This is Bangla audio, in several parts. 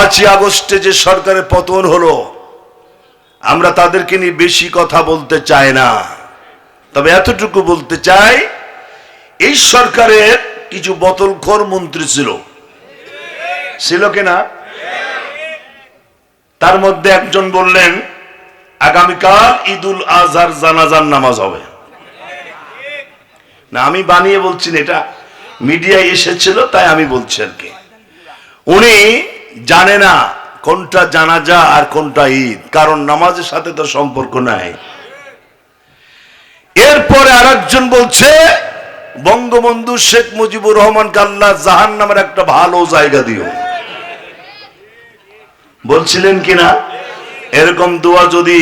পাঁচই আগস্টে যে সরকারের পতন হলো, আমরা তাদেরকে নিয়ে বেশি কথা বলতে চাই না। তবে এতটুকু বলতে চাই, এই সরকারের কিছু বোতলখোর মন্ত্রী ছিল। ছিল কিনা তার মধ্যে একজন বললেন, আগামীকাল ঈদুল আজহার জানাজার নামাজ হবে। না, আমি বানিয়ে বলছি এটা মিডিয়ায় এসেছিল, তাই আমি বলছি আর কি। উনি জানে না কোনটা জানাজা আর কোনটা ঈদ, কারণ নামাজের সাথে তো সম্পর্ক নাই। এরপরে আরেকজন বলছে, বঙ্গবন্ধু শেখ মুজিবুর রহমান কাল্লা জাহান নামের একটা ভালো জায়গা দিও। বলছিলেন কিনা? এরকম দোয়া যদি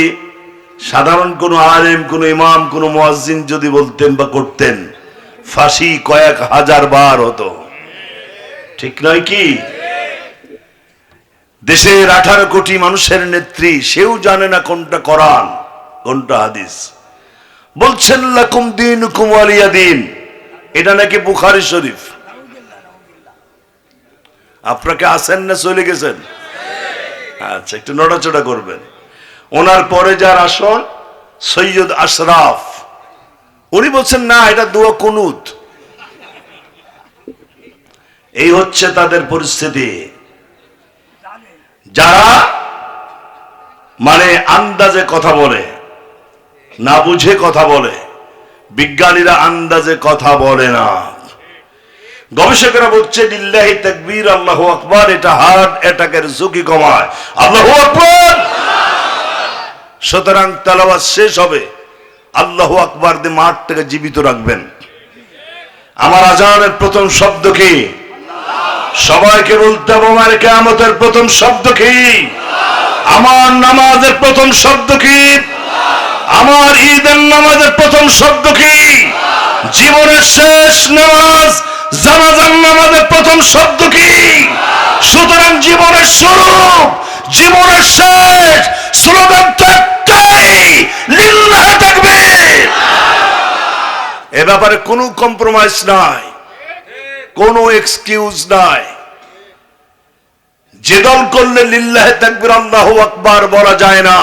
সাধারণ কোন আলেম, কোন ইমাম, কোন মুয়াজ্জিন যদি বলতেন বা করতেন, ফাঁসি কয়েক হাজার বার হতো। ঠিক নয় কি? দেশের আঠারো কোটি মানুষের নেত্রী, সেও জানে না কোনটা করান কোনটা হাদিস। বলছেন, লাকুম দিন কুমালিয়া দিন। এটা নাকি বুখারি শরীফ? আপনাকে আসেন না চলে গেছেন? আচ্ছা একটু নড়াচড়া করবেন। ওনার পরে যার আসন, সৈয়দ আশরাফ। উনি বলছেন, না, এটা দোয়া কুনুত। এই হচ্ছে তাদের পরিস্থিতি। যারা মানে আন্দাজে কথা বলে, না বুঝে কথা বলে, বিজ্ঞানীরা আন্দাজে কথা বলে না। গবেষকেরা বলছে এটা হার্ট অ্যাটাকের ঝুঁকি কমায়। আল্লাহু আকবার! সুতরাং তেলাওয়াত শেষ হবে। আল্লাহু আকবার দিয়ে মাঠটাকে জীবিত রাখবেন। আমার আজানের প্রথম শব্দ কি? সবাইকে বলতে হবে আমার কেয়ামতের প্রথম শব্দ কি? আমার নামাজের প্রথম শব্দ কি? আমার ঈদের নামাজের প্রথম শব্দ কি? জীবনের শেষ নামাজ, জানাজার নামাজের প্রথম শব্দ কি? সুতরাং জীবনের শুরু, জীবনের শেষ, স্লোগান তাকবীর। এ ব্যাপারে কোনো কম্প্রোমাইজ নাই, কোনো এক্সকিউজ নাই। যে দল করলে লিল্লাহে তাকবীর আল্লাহু আকবার বলা যায় না,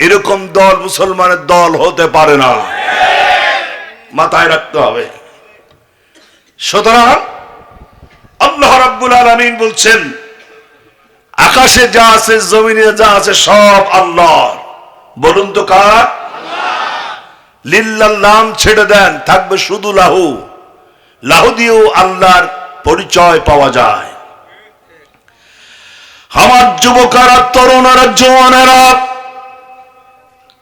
এরকম দল মুসলমানের দল হতে পারে না। মাথায় রাখতে হবে। সুতরাং আল্লাহ রাব্বুল আলামিন বলছেন, আকাশে যা আছে, জমিনে যা আছে, সব আল্লাহর। বলুন তো কার? লিল্লার নাম ছেড়ে দেন, থাকবে শুধু লাহু। লাহু দিয়েও আল্লাহর পরিচয় পাওয়া যায়। আমার যুবকারা, তরুণারা জোয়ানেরা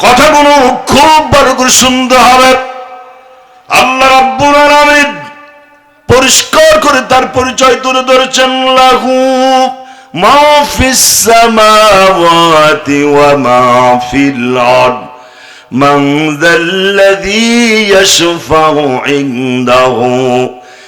কথাগুলো খুব ভালো করে শুনতে হবে। আল্লাহ রাব্বুল আলামিন পরিষ্কার করে তার পরিচয় তুলে ধরেছেন, লাহু মা ফিস সামাওয়াতি ওয়া মা ফিল আরদ। মান যাল্লাযী ইয়াশফাউ ইনদাহু।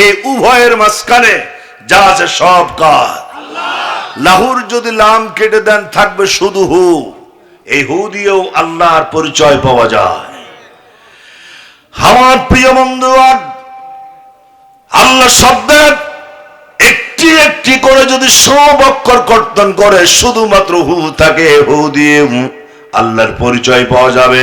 এই উভয়ের মাঝখানে যা আছে সব কার। লাহুর যদি লাম কেটে দেন, থাকবে শুধু হু। এই হু দিয়েও আল্লাহর পরিচয় পাওয়া যায়। আমার প্রিয় বন্ধু আল্লাহ শব্দের একটি একটি করে যদি সব অক্ষর কর্তন করে, শুধুমাত্র হু থাকে, হু দিয়ে আল্লাহর পরিচয় পাওয়া যাবে।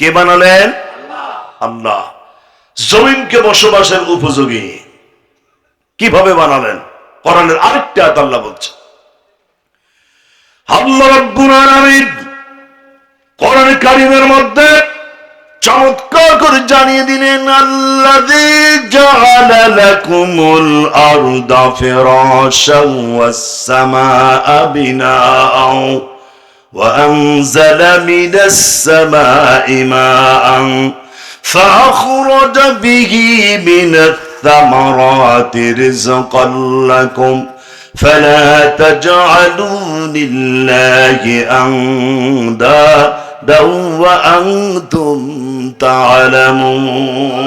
কে বানালেন? আল্লাহ। জমিনকে বসবাসের উপযোগী। কীভাবে বানালেন? কোরআনের আরেকটা আয়াত আল্লাহ বলছে। আল্লাহ মধ্যে চমৎকার করে জানিয়ে দিলেন, আল্লাযী وأنزل من السماء ماء فأخرج به من الثمرات رزقا لكم فلا تجعلوا لله أندادا وأنتم تعلمون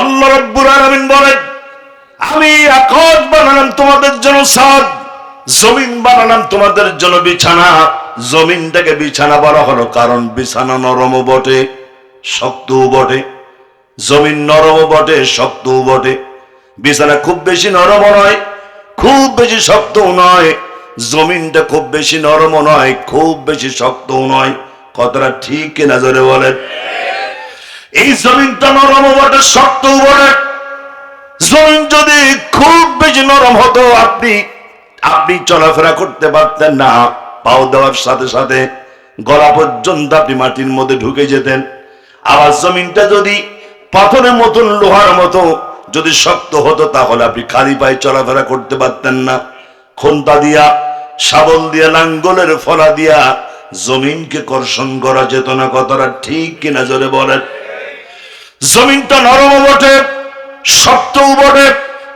আল্লাহ রব্বুল আলামিন বলেন আমি আকাশ বানালাম তোমাদের জন্য সাদ জমিন বানালাম তোমাদের জন্য বিছানা। জমিনটাকে বিছানা বলা হলো কারণ বিছানা নরম বটে, শক্তও বটে। জমিন নরম বটে, শক্তও বটে। বিছানা খুব বেশি নরম নয়, খুব বেশি শক্তও নয়। জমিনটা খুব বেশি নরম নয়, খুব বেশি শক্তও নয়। কথাটা ঠিক কিনা জোরে বলেন? এই জমিনটা নরম বটে, শক্তও বটে। জমিন যদি খুব বেশি নরম হতো, আপনি আপনি চলাফেরা করতে পারতেন না, পাও দেওয়ার সাথে সাথে গলা পর্যন্ত আপনি মাটির মধ্যে ঢুকে যেতেন। আবার জমিনটা যদি পাথরের মতন, লোহার মতো যদি শক্ত হতো, তাহলে আপনি খালি পায়ে চলাফেরা করতে পারতেন না। খন্তা দিয়া, শাবল দিয়া, লাঙ্গলের ফলা দিয়া জমিনকে কর্ষণ করা যেত না। কতটা ঠিক কিনা জোরে বলেন? জমিনটা নরম বটে শক্তও বটে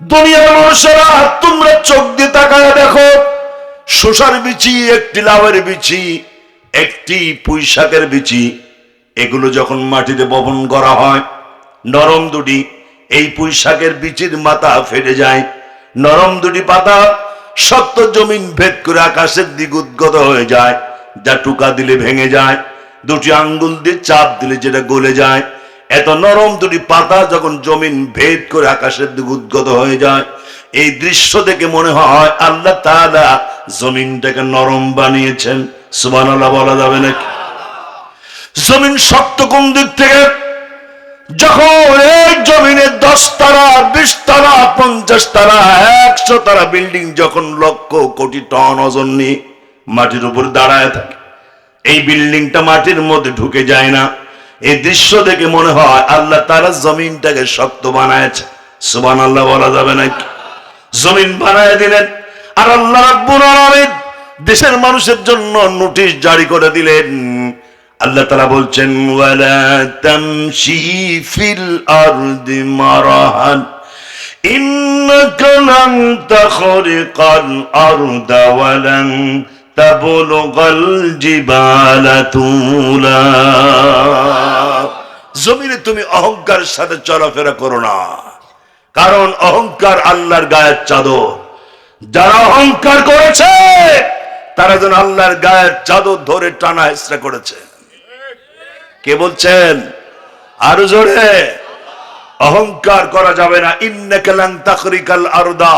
দুনিয়ার মানুষেরা, তোমরা চোখ দিয়ে তাকায় দেখো, শোষার বিচি, একটি লাভের বিচি, একটি পুঁইশাকের বিচি, এগুলো যখন মাটিতে বপন করা হয়, নরম দুটি, এই পুঁইশাকের বিচির মাথা ফেটে যায়। নরম দুটি পাতা শক্ত জমিন ভেদ করে আকাশের দিক উদ্গত হয়ে যায়, যা টুকা দিলে ভেঙে যায়, দুটি আঙ্গুল দিয়ে চাপ দিলে যেটা গলে যায়। এত নরম দুটি পাতা যখন জমিন ভেদ করে আকাশের দিকে উদ্গত হয়ে যায়, এই দৃশ্য দেখে মনে হয় আল্লাহ তাআলা জমিনটাকে নরম বানিয়েছেন। সুবহানাল্লাহ বলা যাবে নাকি? জমিন শক্ত কোন দিক থেকে? যখন এই জমিনে দশ তারা বিশ তারা পঞ্চাশ তারা একশো তারা বিল্ডিং যখন লক্ষ কোটি টন ওজন নিয়ে মাটির উপর দাঁড়ায় থাকে, এই বিল্ডিংটা মাটির মধ্যে ঢুকে যায় না। এই দৃশ্য দেখে মনে হয় আল্লাহ তারা জমিনটাকে শক্ত বানায় সুবান আল্লাহ বলা যাবে নাকি জমিন বানায় দিলেন। আর আল্লাহ দেশের মানুষের জন্য নোটিশ জারি করে দিলেন। আল্লাহ তারা বলছেন, ওয়ালা ফিল মারাহান। تبلغ الجبال طولا জমিনে তুমি অহংকার সাথে চলাফেরা করো না কারণ অহংকার আল্লাহর গায়ের চাদর যারা অহংকার করেছে তারা যেন আল্লাহর গায়ের চাদর ধরে টানা হেসরা করেছে কে বলছেন আরো জোরে অহংকার করা যাবে না ইন্নাকালান তাখরিকাল আরদা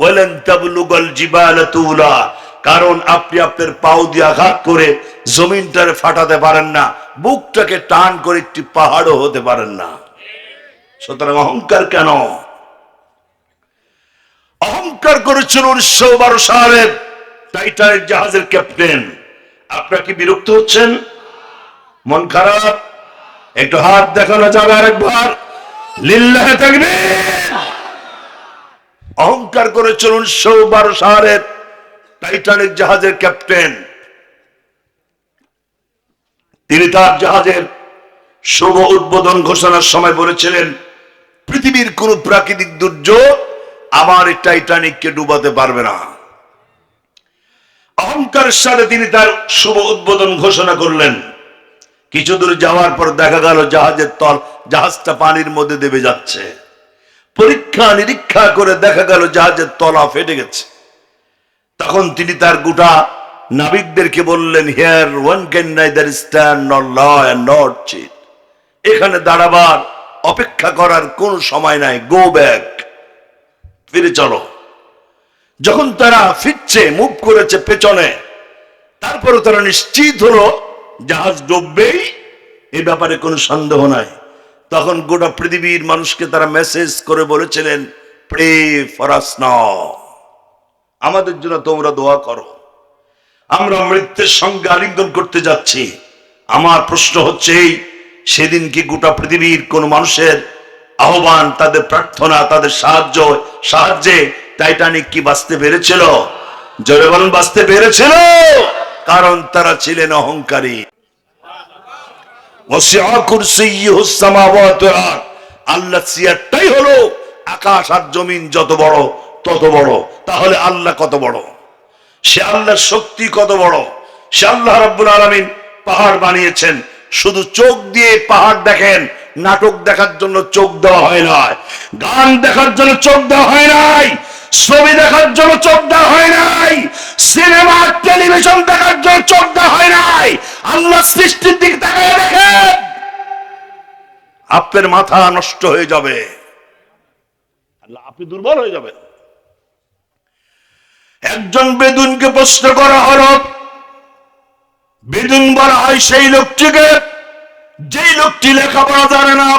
ওয়ালান তাবলুগাল জিবালা তুলা কারণ আপনি আপনার পাও দিয়ে আঘাত করে জমিনটারে ফাটাতে পারেন না, বুকটাকে টান করে একটি পাহাড়ও হতে পারেন না। সুতরাং অহংকার কেন? অহংকার করেছিল উনিশশো বারো সালের টাইটানিক জাহাজের ক্যাপ্টেন। আপনারা কি বিরক্ত হচ্ছেন? মন খারাপ? একটু হাত দেখানো যাবে আরেকবার। লিল্লাহে থাকবে অহংকার করেছিল উনিশশো বারো সালের টাইটানিক জাহাজের ক্যাপ্টেন। তিনি তার জাহাজের শুভ উদ্বোধন ঘোষণার সময় বলেছিলেন, পৃথিবীর কোন প্রাকৃতিক দুর্যোগ আমার টাইটানিককে ডুবাতে পারবে না। অহংকারের সাথে তিনি তার শুভ উদ্বোধন ঘোষণা করলেন। কিছু দূর যাওয়ার পর দেখা গেল জাহাজের তল, জাহাজটা পানির মধ্যে দেবে যাচ্ছে। পরীক্ষা নিরীক্ষা করে দেখা গেল জাহাজের তলা ফেটে গেছে। তখন তিনি তার গোটা নাবিকদেরকে বললেন here one can neither stand not lie not sit এখানে দাঁড়াবার, অপেক্ষা করার কোন সময় নাই। গো ব্যাক ফিরে চলো। যখন তারা ফিরছে মুভ করেছে পেছনে, তারপরে তারা নিশ্চিত হলো, জাহাজ ডুববেই এ ব্যাপারে কোনো সন্দেহ নাই। তখন গোটা পৃথিবীর মানুষকে তারা মেসেজ করে বলেছিলেন প্রে ফরাস নাও আমাদের জন্য তোমরা দোয়া করো। আমরা মৃত্যুর সঙ্গে আলিঙ্গন করতে যাচ্ছি। আমার প্রশ্ন হচ্ছে এই, সেদিন কি গোটা পৃথিবীর কোন মানুষের আহ্বান, তাদের প্রার্থনা, তাদের সাহায্য, সাহায্যে টাইটানিক কি বাঁচতে পেরেছিল? জোরে বাঁচতে পেরেছিল? কারণ তারা ছিলেন অহংকারী। আল্লাহ সিয়ারটাই হলো আকাশ আর জমিন যত বড় তত বড়? তাহলে আল্লাহ কত বড়? সে আল্লাহর শক্তি কত বড়? সে আল্লাহ রাব্বুল আলামিন পাহাড় বানিয়েছেন। শুধু চোখ দিয়ে পাহাড় দেখেন, নাটক দেখার জন্য চোখ দেওয়া হয় না গান দেখার জন্য চোখ দেওয়া হয় নাই, ছবি দেখার জন্য চোখ দেওয়া হয় নাই, সিনেমা, টেলিভিশন দেখার জন্য চোখ দেওয়া হয় নাই। আল্লাহ সৃষ্টির দিকে তাকায় দেখেন। আপনার মাথা নষ্ট হয়ে যাবে। আপনি দুর্বল হয়ে যাবেন। একজন বেদুনকে প্রশ্ন করা হলো, বেদুন বলা হয় সেই লোকটিকে, যেই লোকটি লেখাপড়া জানে না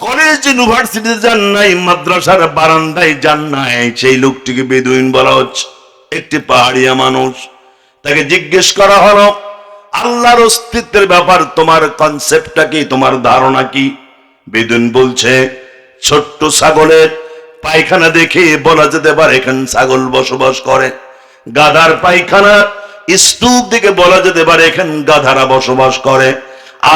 কলেজ ইউনিভার্সিটি যান নাই, মাদ্রাসার বারান্দায় যান নাই, সেই লোকটিকে বেদুইন বলা হচ্ছে। একটি পাহাড়িয়া মানুষ। তাকে জিজ্ঞেস করা হলো, আল্লাহর অস্তিত্বের ব্যাপার, তোমার কনসেপ্টটা কি, তোমার ধারণা কি? বেদুন বলছে, ছোট্ট ছাগলের পায়খানা দেখে বলা যেতে পারে এখানে ছাগল বসবাস করে। গাধার পায়খানা স্তূপ দিকে বলা যেতে পারে এখানে গাধারা বসবাস করে।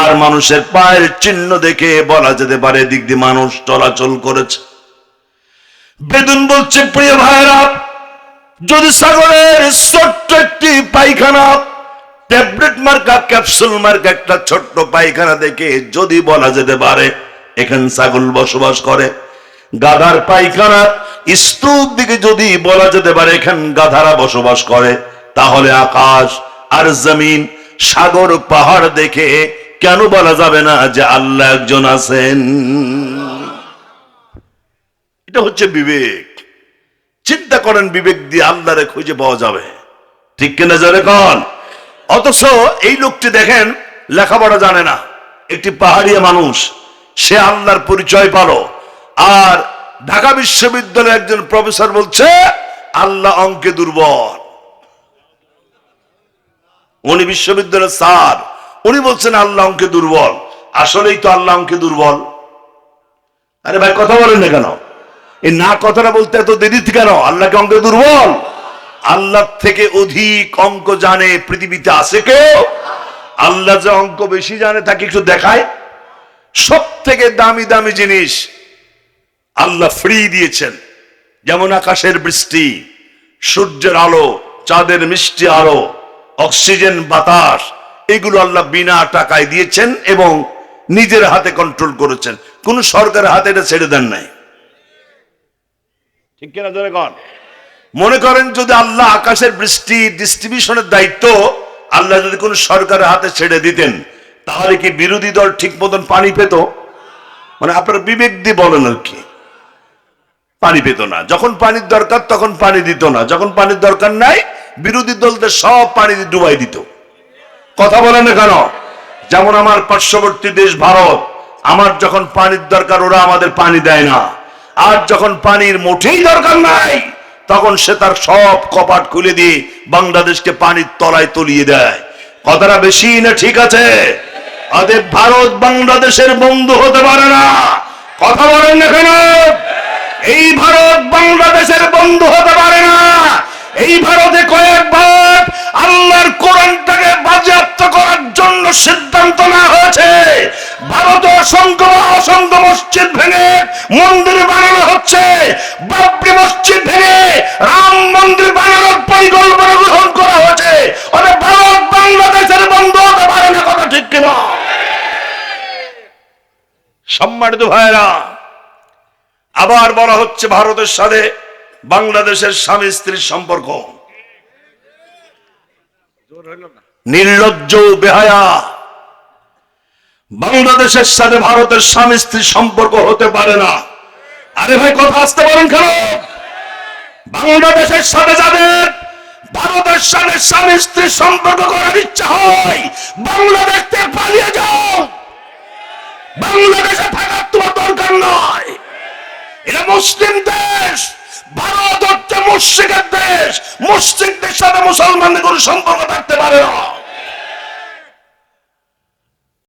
আর মানুষের পায়ের চিহ্ন দেখে বলা যেতে পারে দিক দিয়ে মানুষ চলাচল করেছে। বেদুন বলছে, প্রিয় ভাইরা যদি ছাগলের ছোট্ট একটি পায়খানা, ট্যাবলেট মার্কা, ক্যাপসুল মার্কা একটা ছোট্ট পায়খানা দেখে যদি বলা যেতে পারে এখানে ছাগল বসবাস করে গাধার পায়খানা। স্তূপ দিকে যদি বলা যেতে পারে এখানে গাধারা বসবাস করে, তাহলে আকাশ আর জমিন সাগর পাহাড় দেখে কেন বলা যাবে না যে আল্লাহ একজন আছেন? এটা হচ্ছে বিবেক। চিন্তা করেন বিবেক দিয়ে আল্লাহরে খুঁজে পাওয়া যাবে। ঠিক কিনা জোরে কন? অথচ এই লোকটি দেখেন, লেখাপড়া জানে না। একটি পাহাড়িয়া মানুষ, সে আল্লাহর পরিচয় পালো। আর ঢাকা বিশ্ববিদ্যালয়ের একজন প্রফেসর বলছে, আল্লাহ অঙ্কে দুর্বল। উনি বিশ্ববিদ্যালয়ের স্যার। উনি বলছেন, আল্লাহ অঙ্কে দুর্বল। আসলেই তো আল্লাহ অঙ্কে দুর্বল। আরে ভাই, কথা বলেন না কেন? এই না কথাটা বলতে এত দেরি কেন? আল্লাহকে অঙ্কে দুর্বল? আল্লাহ থেকে অধিক অঙ্ক জানে পৃথিবীতে আছে কেউ? আল্লাহ যে অঙ্ক বেশি জানে তাকে একটু দেখায়। সব থেকে দামি দামি জিনিস আল্লাহ ফ্রি দিয়েছেন। যেমন আকাশের বৃষ্টি, সূর্যের আলো, চাঁদের মিষ্টি আলো, অক্সিজেন বাতাস, এগুলো আল্লাহ বিনা টাকায় দিয়েছেন এবং নিজের হাতে কন্ট্রোল করেছেন। কোন সরকারের হাতে এটা ছেড়ে দেন নাই। ঠিক কিনা ধরে কন মনে করেন যদি আল্লাহ আকাশের বৃষ্টি ডিস্ট্রিবিউশনের দায়িত্ব আল্লাহ যদি কোন সরকারের হাতে ছেড়ে দিতেন, তাহলে কি বিরোধী দল ঠিক মতন পানি পেত? মানে আপনার বিবেক দিয়ে বলেন আর কি। পানি পেত না। যখন পানির দরকার তখন পানি দিত না। যখন পানির দরকার নাই, বিরোধী দলদের সব পানি ডুবাই দিত। কথা বলেন না কেন? যেমন আমার পার্শ্ববর্তী দেশ ভারত, আমার যখন পানির দরকার, ওরা আমাদের পানি দেয় না। আর যখন পানির মোটেই দরকার নাই, তখন সে তার সব কপাট খুলে দিয়ে বাংলাদেশকে পানির তলায় তলিয়ে দেয়। কথাটা বেশি না ঠিক আছে? ভারত বাংলাদেশের বন্ধু হতে পারে না। কথা বলেন না কেন? এই ভারত বাংলাদেশের বন্ধু হতে পারে না। এই ভারতে কয়েকবার আল্লাহর কোরআনটাকে বাজেয়াপ্ত করার জন্য সিদ্ধান্ত নেওয়া হয়েছে। ভারত অসংখ্য অসংখ্য মসজিদ ভেঙে মন্দির বানানো হচ্ছে। বাবরি মসজিদ ভেঙে রাম মন্দির বানানোর পরিকল্পনা গ্রহণ করা হয়েছে। ওরে ভারত বাংলাদেশের বন্ধ হতে পারে না, কথা ঠিক কিনা? সম্মানিত ভাইরা আবার বলা হচ্ছে ভারতের সাথে বাংলাদেশের স্বামী স্ত্রীর সম্পর্ক। নির্লজ্জ বেহায়া। বাংলাদেশের সাথে ভারতের স্বামী স্ত্রীর সম্পর্ক হতে পারে না। আরে ভাই, কথা আসতে পারেন কেন? বাংলাদেশের সাথে যাদের ভারতের সাথে স্বামী স্ত্রীর সম্পর্ক করার ইচ্ছা হয়, বাংলাদেশ পালিয়ে যাও। বাংলাদেশে থাকার তোমার দরকার নয়। এটা মুসলিম দেশ। ভারত হচ্ছে মুসিকের দেশ। মুসলিমদের সাথে মুসলমানদের কোনো সম্পর্ক থাকতে পারে না।